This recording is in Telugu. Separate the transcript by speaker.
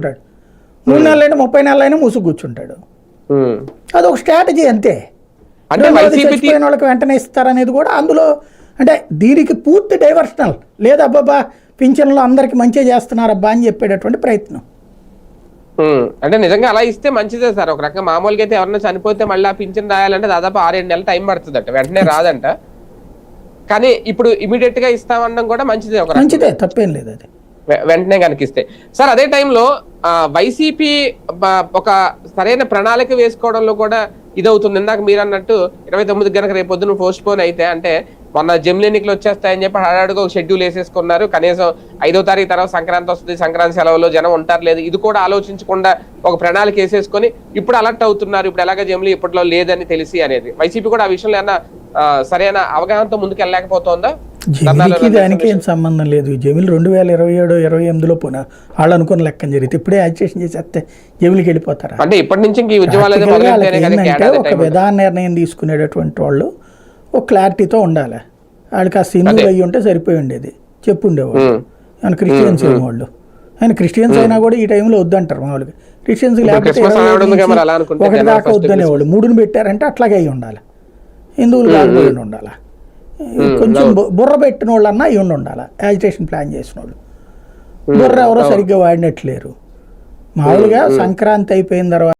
Speaker 1: ఉంటాడు మూడు నెలలైనా ముప్పై నెలలైనా మూసు కూర్చుంటాడు. అది ఒక స్ట్రాటజీ అంతే.
Speaker 2: అంటే
Speaker 1: చచ్చిపోయిన వాళ్ళకి వెంటనే ఇస్తారనేది కూడా అందులో అంటే దీనికి పూర్తి డైవర్షనల్. లేదా అబ్బాబా పింఛన్లు అందరికి మంచిగా చేస్తున్నారబ్బా అని చెప్పేటటువంటి ప్రయత్నం.
Speaker 2: అంటే నిజంగా అలా ఇస్తే మంచిదే సార్. ఒక రకంగా మామూలుగా అయితే ఎవరైనా చనిపోతే మళ్ళీ ఆ పింఛన్ రాయాలంటే దాదాపు ఆరేడు నెలలు టైం పడుతుందట. వెంటనే రాదంట. కానీ ఇప్పుడు ఇమీడియట్గా ఇస్తామనడం కూడా మంచిదే ఒక.
Speaker 1: మంచిదే తప్పేం లేదు అది.
Speaker 2: వెంటనే కనిపిస్తే. సార్ అదే టైంలో వైసీపీ ఒక సరైన ప్రణాళిక వేసుకోవడంలో కూడా ఇదవుతుంది. ఇందాక మీరు అన్నట్టు ఇరవై తొమ్మిది గనక రేపు పొద్దున పోస్ట్ పోన్ అయితే అంటే మొన్న జమిలి ఎన్నికలు వచ్చేస్తాయని చెప్పి హడాడుగా ఒక షెడ్యూల్ వేసేసుకున్నారు. కనీసం ఐదో తారీఖు తర్వాత సంక్రాంతి వస్తుంది సంక్రాంతి సెలవులో జనం ఉంటారు లేదు. ఇది కూడా ఆలోచించకుండా ఒక ప్రణాళిక వేసేసుకొని ఇప్పుడు అలర్ట్ అవుతున్నారు. ఇప్పుడు ఎలాగ జమిలి ఇప్పట్లో లేదని తెలిసి అనేది. వైసీపీ కూడా ఆ విషయంలో ఏమన్నా సరైన అవగాహనతో ముందుకు వెళ్ళలేకపోతుందా
Speaker 1: జమిలికి దానికి ఏం సంబంధం లేదు. జమిలి రెండు వేల ఇరవై ఏడు ఇరవై ఎనిమిదిలో పోయినా వాళ్ళు అనుకున్న లెక్కన జరిగితే ఇప్పుడే యాజిటేషన్ చేసేస్తే జమిలికి వెళ్ళిపోతారా?
Speaker 2: అంటే ఇప్పటి నుంచి
Speaker 1: ఏంటంటే ఒక. విధాన నిర్ణయం తీసుకునేటటువంటి వాళ్ళు ఒక క్లారిటీతో ఉండాలి. వాళ్ళకి ఆ సింధులు అయ్యి ఉంటే సరిపోయి ఉండేది. చెప్పు ఉండేవాళ్ళు. ఆయన క్రిస్టియన్స్ వాళ్ళు. ఆయన క్రిస్టియన్స్ అయినా కూడా ఈ టైంలో వద్దంటారు మామూలుగా. క్రిస్టియన్స్ లేకపోతే ఒకటి దాకా వద్దనేవాళ్ళు. మూడుని పెట్టారంటే అట్లాగే అయి ఉండాలి. హిందువులు కాకపోయి ఉండాలి? కొంచెం బుర్ర పెట్టిన వాళ్ళన్నా ఉండి ఉండాలి. యాజిటేషన్ ప్లాన్ చేసిన వాళ్ళు బుర్ర ఎవరో సరిగ్గా వాడినట్లేరు. మామూలుగా సంక్రాంతి అయిపోయిన తర్వాత